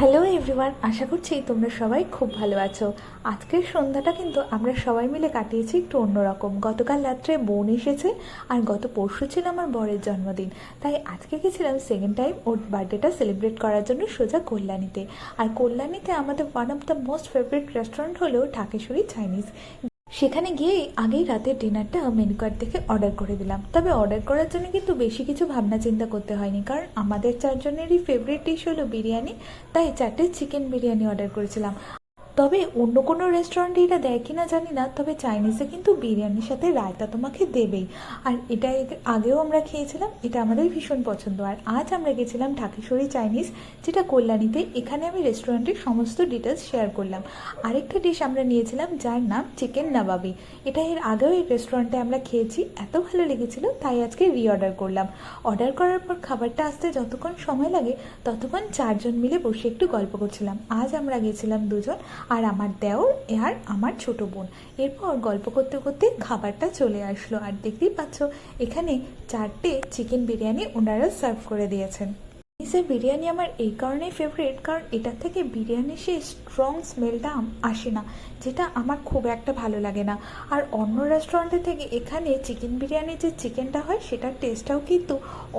Hello everyone আশা করছি তোমরা সবাই খুব ভালো আছো। আজকের সন্ধ্যাটা কিন্তু আমরা সবাই মিলে কাটিয়েছি একটু অন্যরকম। গতকাল রাত্রে বোন এসেছে আর গত পরশু ছিল আমার বরের জন্মদিন। তাই আজকে গেছিলাম সেকেন্ড টাইম ওর বার্থডেটা সেলিব্রেট করার জন্য সোজা কল্যাণীতে। আর কল্যাণীতে আমাদের one of the most favourite restaurant হলো ঢাকেশ্বরী চাইনিজ সেখানে গিয়ে আগেই রাতের ডিনারটা মেনু কার্ড থেকে অর্ডার করে দিলাম। তবে অর্ডার করার জন্য কিন্তু বেশি কিছু ভাবনা চিন্তা করতে হয়নি, কারণ আমাদের চারজনেরই ফেভারিট ডিশ হলো বিরিয়ানি, তাই চারটে চিকেন বিরিয়ানি অর্ডার করেছিলাম। তবে অন্য কোনো রেস্টুরেন্টে এটা দেয় কি না জানি না, তবে চাইনিজে কিন্তু বিরিয়ানির সাথে রায়তা তোমাকে দেবেই। আর এটা আগেও আমরা খেয়েছিলাম, এটা আমাদের ভীষণ পছন্দ। আর আজ আমরা গেছিলাম ঢাকেশ্বরী চাইনিজ যেটা কল্যাণীতে এখানে আমি রেস্টুরেন্টের সমস্ত ডিটেলস শেয়ার করলাম। আরেকটা ডিশ আমরা নিয়েছিলাম, যার নাম চিকেন নাবাবি এটা এর আগেও এই রেস্টুরেন্টে আমরা খেয়েছি, এত ভালো লেগেছিল, তাই আজকে রিঅর্ডার করলাম। অর্ডার করার পর খাবারটা আসতে যতক্ষণ সময় লাগে, ততক্ষণ চারজন মিলে বসে একটু গল্প করছিলাম। আজ আমরা গেছিলাম দুজন আর আমার দেওর আর আমার ছোট বোন। এরপর গল্প করতে করতে খাবারটা চলে আসলো। আর দেখতেই পাচ্ছ, এখানে চারটে চিকেন বিরিয়ানি ওনারা সার্ভ করে দিয়েছেন। চাইনিজের বিরিয়ানি আমার এই কারণেই ফেভারিট কারণ এটার থেকে বিরিয়ানির সেই স্ট্রং স্মেলটা আসে না, যেটা আমার খুব একটা ভালো লাগে না। আর অন্য রেস্টুরেন্টের থেকে এখানে চিকেন বিরিয়ানির যে চিকেনটা হয়, সেটার টেস্টটাও কিন্তু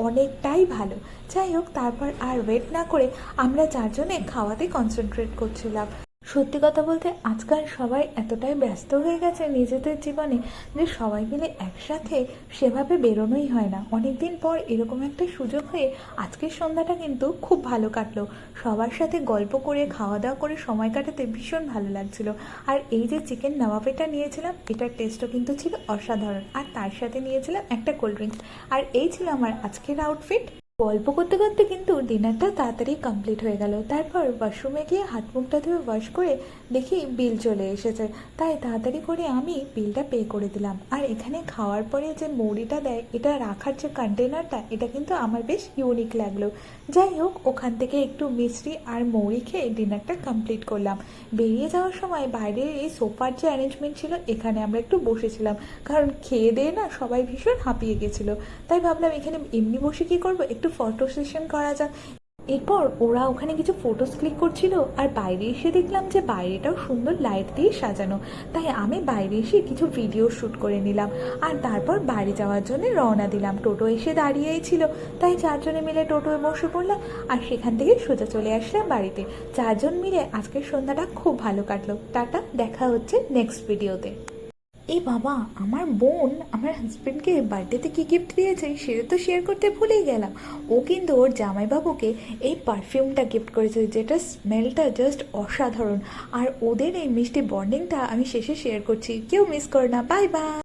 অনেকটাই ভালো। যাই হোক, তারপর আর ওয়েট না করে আমরা চারজনে খাওয়াতে কনসেন্ট্রেট করছিলাম। সত্যি কথা বলতে আজকাল সবাই এতটাই ব্যস্ত হয়ে গেছে নিজেদের জীবনে যে সবাই মিলে একসাথে সেভাবে বেরোনোই হয় না। অনেকদিন পর এরকম একটা সুযোগ হয়ে আজকের সন্ধ্যাটা কিন্তু খুব ভালো কাটলো। সবার সাথে গল্প করে খাওয়া দাওয়া করে সময় কাটাতে ভীষণ ভালো লাগছিল। আর এই যে চিকেন নাওয়াফেটা নিয়েছিলাম, এটার টেস্টও কিন্তু ছিল অসাধারণ। আর তার সাথে নিয়েছিলাম একটা কোল্ড ড্রিঙ্কস আর এই ছিল আমার আজকের আউটফিট গল্প করতে করতে কিন্তু ডিনারটা তাড়াতাড়ি কমপ্লিট হয়ে গেল। তারপর ওয়াশরুমে গিয়ে হাত মুখটা ধুয়ে ওয়াশ করে দেখি বিল চলে এসেছে। তাই তাড়াতাড়ি করে আমি বিলটা পে করে দিলাম। আর এখানে খাওয়ার পরে যে মৌরিটা দেয়, এটা রাখার যে কন্টেনারটা এটা কিন্তু আমার বেশ ইউনিক লাগল। যাই হোক, ওখান থেকে একটু মিষ্টি আর মৌরি খেয়ে ডিনারটা কমপ্লিট করলাম। বেরিয়ে যাওয়ার সময় বাইরের এই সোফার যে অ্যারেঞ্জমেন্ট ছিল, এখানে আমরা একটু বসেছিলাম। কারণ খেয়ে দিয়ে না সবাই ভীষণ হাঁপিয়ে গেছিল। তাই ভাবলাম এখানে এমনি বসে কী করব? একটু ফটো সেশন করা যাক। এরপর ওরা ওখানে কিছু ফটোস ক্লিক করছিল আর বাইরে এসে দেখলাম যে বাইরেটাও সুন্দর লাইট দিয়ে সাজানো। তাই আমি বাইরে এসে কিছু ভিডিও শ্যুট করে নিলাম আর তারপর বাড়ি যাওয়ার জন্য রওনা দিলাম। টোটো এসে দাঁড়িয়েই ছিল। তাই চারজনে মিলে টোটোয় বসে পড়লাম আর সেখান থেকে সোজা চলে আসলাম বাড়িতে। চারজন মিলে আজকের সন্ধ্যাটা খুব ভালো কাটলো। টাটা, দেখা হচ্ছে নেক্সট ভিডিওতে এই বাবা, আমার বোন আমার হাজব্যান্ডকে বার্থডেতে কী গিফট দিয়েছে? সেটা তো শেয়ার করতে ভুলেই গেলাম। ও কিন্তু ওর জামাইবাবুকে এই পারফিউমটা গিফট করেছে, যেটা স্মেলটা জাস্ট অসাধারণ। আর ওদের এই মিষ্টি বন্ডিংটা আমি শেষে শেয়ার করছি। কেউ মিস করে না। Bye bye